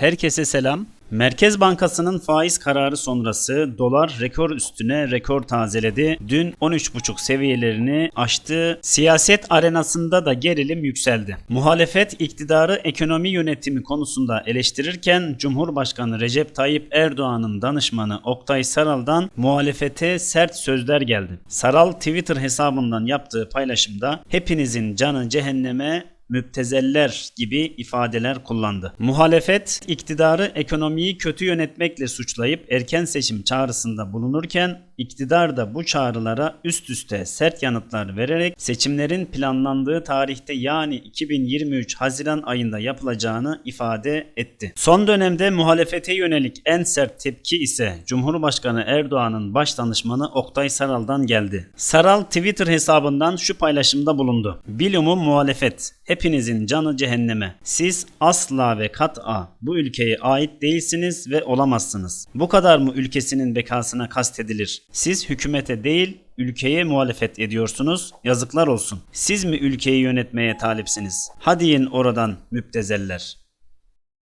Herkese selam. Merkez Bankası'nın faiz kararı sonrası dolar rekor üstüne rekor tazeledi. Dün 13,5 seviyelerini aştı. Siyaset arenasında da gerilim yükseldi. Muhalefet iktidarı ekonomi yönetimi konusunda eleştirirken Cumhurbaşkanı Recep Tayyip Erdoğan'ın danışmanı Oktay Saral'dan muhalefete sert sözler geldi. Saral Twitter hesabından yaptığı paylaşımda hepinizin canı cehenneme müptezeller gibi ifadeler kullandı. Muhalefet iktidarı ekonomiyi kötü yönetmekle suçlayıp erken seçim çağrısında bulunurken iktidar da bu çağrılara üst üste sert yanıtlar vererek seçimlerin planlandığı tarihte yani 2023 Haziran ayında yapılacağını ifade etti. Son dönemde muhalefete yönelik en sert tepki ise Cumhurbaşkanı Erdoğan'ın baş danışmanı Oktay Saral'dan geldi. Saral Twitter hesabından şu paylaşımda bulundu. Bilumum muhalefet. Hepinizin canı cehenneme. Siz asla ve kat'a bu ülkeye ait değilsiniz ve olamazsınız. Bu kadar mı ülkesinin bekasına kastedilir? Siz hükümete değil ülkeye muhalefet ediyorsunuz. Yazıklar olsun. Siz mi ülkeyi yönetmeye talipsiniz? Hadi in oradan müptezeller.